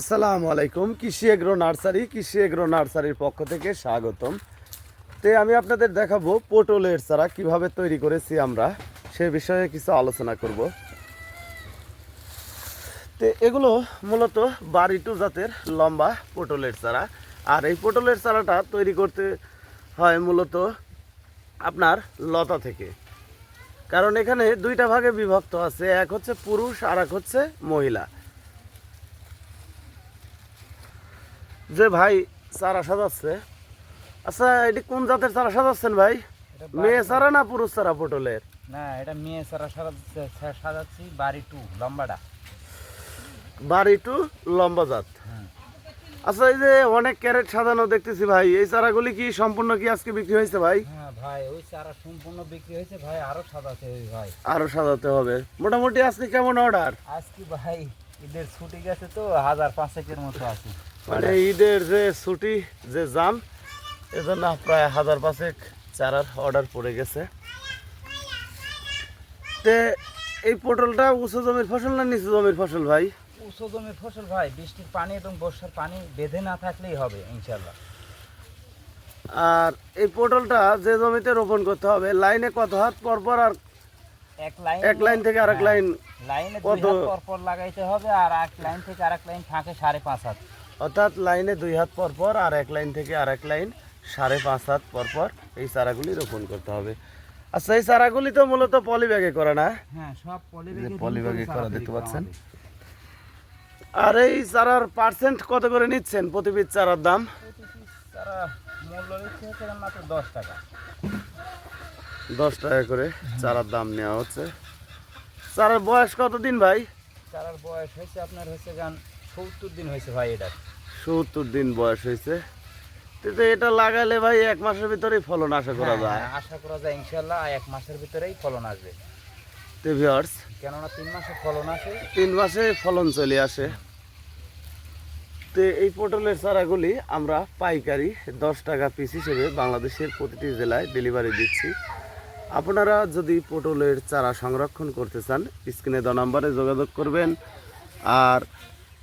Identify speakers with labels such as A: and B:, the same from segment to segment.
A: আসসালামু আলাইকুম, কৃষি এগ্রো নার্সারি, কৃষি এগ্রো নার্সারির পক্ষ থেকে স্বাগতম। তে আমি আপনাদের দেখাবো পটলের চারা কীভাবে তৈরি করেছি আমরা, সে বিষয়ে কিছু আলোচনা করব। তে এগুলো মূলত বাড়িটু জাতের লম্বা পটলের চারা। আর এই পটলের চারাটা তৈরি করতে হয় মূলত আপনার লতা থেকে। কারণ এখানে দুইটা ভাগে বিভক্ত আছে, এক হচ্ছে পুরুষ আর এক হচ্ছে মহিলা। যে ভাই চারা সাজাচ্ছে। আচ্ছা এটি কোন জাতের চারা সাজাচ্ছেন ভাই? মেয়ে চারা। না পুরুষ চারা পটলের?
B: না এটা মেয়ে সারা সাজাচ্ছে সাজাচ্ছি বাড়ি টু লম্বাটা
A: বাড়ি টু লম্বা জাত।
B: হুম।
A: আচ্ছা এই যে অনেক ক্যারেট সাজানো দেখতেছি ভাই এই চারাগুলি কি সম্পূর্ণ কি আজকে বিক্রি হয়েছে ভাই?
B: হ্যাঁ ভাই ওই চারা সম্পূর্ণ বিক্রি হয়েছে ভাই আরও সাজাতে হবে ভাই।
A: আরও সাজাতে হবে। মোটামুটি আজকে কেমন অর্ডার?
B: আজকে ভাই ঈদের ছুটি গেছে তো হাজার পাঁচেকের মতো আছে।
A: মানে ঈদের যে ছুটি যে জাম এজন্য প্রায় হাজার পাঁচেক চারার অর্ডার পড়ে গেছে। তে এই পটলটা উঁচু জমির ফসল না নিচু জমির ফসল ভাই?
B: উঁচু জমির ফসল ভাই বৃষ্টির পানি এবং বর্ষার পানি বেঁধে না থাকলেই হবে ইনশাল্লাহ
A: আর এই পটলটা যে জমিতে রোপণ করতে হবে লাইনে কত হাত পর পর আর
B: এক লাইন
A: এক লাইন থেকে আরেক
B: হ্যাঁ,
A: লাইন
B: লাইনে দুই
A: কত-
B: হাত পর পর লাগাইতে হবে আর এক লাইন থেকে আরেক লাইন থাকে সাড়ে পাঁচ হাত।
A: অর্থাৎ লাইনে দুই হাত পর পর আর এক লাইন থেকে আর এক লাইন সাড়ে পাঁচ হাত পর পর এই চারাগুলি রোপণ করতে হবে। আচ্ছা এই চারাগুলি তো মূলত পলি ব্যাগে করে না?
B: হ্যাঁ সব
A: পলিব্যাগে করা দেখতে পাচ্ছেন। আর এই চারার পার্সেন্ট কত করে নিচ্ছেন প্রতি পিস চারার দাম?
B: দশ টাকা
A: করে চারার দাম নেওয়া হচ্ছে। চারার বয়স কতদিন ভাই?
B: চারার বয়স হয়েছে আপনার হচ্ছে গান সত্তর দিন হয়েছে ভাই এটা।
A: সত্তর দিন বয়স হয়েছে। কিন্তু এটা লাগালে ভাই এক মাসের ভিতরেই ফলন আশা করা
B: হ্যাঁ,
A: যায়।
B: আশা করা যায় ইনশাল্লাহ এক মাসের ভিতরেই ফলন আসবে।
A: তো ভিউয়ার্স
B: কেননা তিন মাসে ফলন আসে।
A: তিন মাসে ফলন চলে আসে। তো এই পটলের চারাগুলি আমরা পাইকারি দশ টাকা পিস হিসেবে বাংলাদেশের প্রতিটি জেলায় ডেলিভারি দিচ্ছি। আপনারা যদি পটলের চারা সংরক্ষণ করতে চান স্ক্রিনে দ নাম্বারে যোগাযোগ করবেন। আর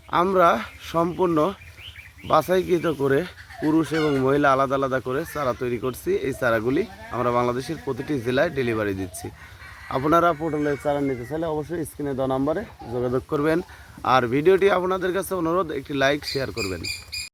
A: আমরা সম্পূর্ণ বাছাইকৃত করে পুরুষ এবং মহিলা আলাদা আলাদা করে চারা তৈরি করছি। এই চারাগুলি আমরা বাংলাদেশের প্রতিটি জেলায় ডেলিভারি দিচ্ছি। আপনারা পোর্টালে চারা নিতে চাইলে অবশ্যই স্ক্রিনে দ নাম্বারে যোগাযোগ করবেন। আর ভিডিওটি আপনাদের কাছে অনুরোধ, একটি লাইক শেয়ার করবেন।